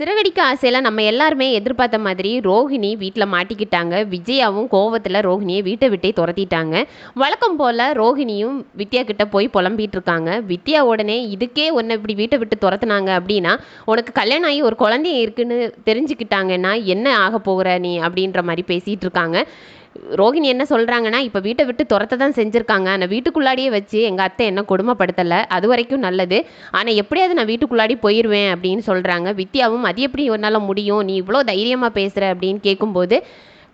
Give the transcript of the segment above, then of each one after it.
சிறகடிக்க ஆசையில் நம்ம எல்லாருமே எதிர்பார்த்த மாதிரி ரோஹிணி வீட்டில் மாட்டிக்கிட்டாங்க. விஜயாவும் கோவத்தில் ரோஹிணியை வீட்டை விட்டே துரத்திட்டாங்க. வழக்கம் போல் ரோஹிணியும் வித்யா கிட்ட போய் புலம்பிகிட்டு இருக்காங்க. வித்யா உடனே இதுக்கே உன்னை இப்படி வீட்டை விட்டு துரத்துனாங்க அப்படின்னா உனக்கு கல்யாணம் ஆகி ஒரு குழந்தைய இருக்குன்னு தெரிஞ்சுக்கிட்டாங்கன்னா என்ன ஆக போகிற நீ? அப்படின்ற மாதிரி பேசிகிட்டு இருக்காங்க. ரோகிணி என்ன சொல்கிறாங்கன்னா இப்போ வீட்டை விட்டு துரத்த தான் செஞ்சுருக்காங்க. நான் வீட்டுக்குள்ளாடியே வச்சு எங்கள் அத்தை என்ன கொடுமைப்படுத்தலை? அது வரைக்கும் நல்லது. ஆனால் எப்படியாவது நான் வீட்டுக்குள்ளாடி போயிடுவேன் அப்படின்னு சொல்கிறாங்க வித்யாவும் அது எப்படி உன்னால் முடியும்? நீ இவ்வளோ தைரியமாக பேசுகிற அப்படின்னு கேட்கும்போது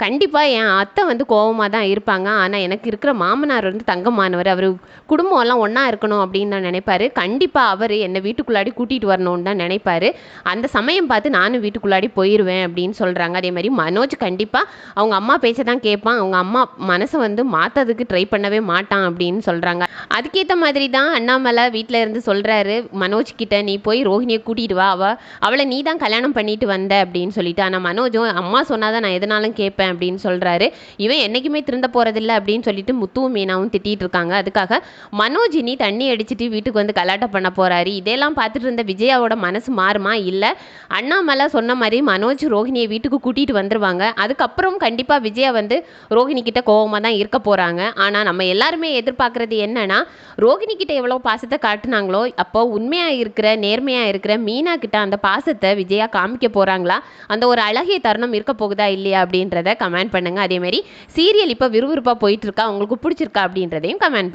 கண்டிப்பாக என் அத்தை வந்து கோவமாக தான் இருப்பாங்க. ஆனால் எனக்கு இருக்கிற மாமனார் வந்து தங்கமானவர். அவர் குடும்பம் எல்லாம் ஒன்றா இருக்கணும் அப்படின்னு நான் நினைப்பாரு. கண்டிப்பாக அவர் என்னை வீட்டுக்குள்ளாடி கூட்டிகிட்டு வரணும்னு தான் நினைப்பாரு. அந்த சமயம் பார்த்து நானும் வீட்டுக்குள்ளாடி போயிடுவேன் அப்படின்னு சொல்கிறாங்க அதே மாதிரி மனோஜ் கண்டிப்பாக அவங்க அம்மா பேச்சை தான் கேட்பான். அவங்க அம்மா மனசை வந்து மாற்றதுக்கு ட்ரை பண்ணவே மாட்டான் அப்படின்னு சொல்கிறாங்க அதுக்கேற்ற மாதிரி தான் அண்ணாமலை வீட்டில் இருந்து சொல்கிறாரு மனோஜ் கிட்ட நீ போய் ரோஹிணியை கூட்டிகிட்டு வா. அவள் அவளை நீ தான் கல்யாணம் பண்ணிட்டு வந்த அப்படின்னு சொல்லிட்டு. ஆனால் மனோஜும் அம்மா சொன்னாதான் நான் எதனாலும் கேட்பேன் அப்படின்னு சொல்கிறாரு இவன் என்றைக்குமே திருந்த போகிறதில்ல அப்படின்னு சொல்லிட்டு முத்துவும் மீனாவும் திட்டிகிட்டு இருக்காங்க. அதுக்காக மனோஜ் இனி தண்ணி அடிச்சுட்டு வீட்டுக்கு வந்து கலாட்டம் பண்ண போகிறாரு இதெல்லாம் பார்த்துட்டு இருந்த விஜயாவோட மனசு மாறுமா? இல்லை அண்ணாமலை சொன்ன மாதிரி மனோஜ் ரோஹிணியை வீட்டுக்கு கூட்டிகிட்டு வந்துருவாங்க. அதுக்கப்புறம் கண்டிப்பாக விஜயா வந்து ரோஹிணி கிட்ட கோவமாக தான் இருக்க போகிறாங்க ஆனால் நம்ம எல்லாருமே எதிர்பார்க்குறது என்னன்னா ரோகிணி கிட்ட எவ்வளோ பாசத்தை காட்டுனாங்களோ அப்போ உண்மையாக இருக்கிற நேர்மையாக இருக்கிற மீனா கிட்ட அந்த பாசத்தை விஜயா காமிக்க போகிறாங்களா அந்த ஒரு அழகிய தருணம் இருக்க போகுதா இல்லையா அப்படின்றத கமெண்ட் பண்ணுங்கள் அதேமாரி சீரியல் இப்போ விறுவிறுப்பாக போயிட்டு இருக்கா? உங்களுக்கு பிடிச்சிருக்கா அப்படின்றதையும் கமெண்ட் பண்ணுங்க.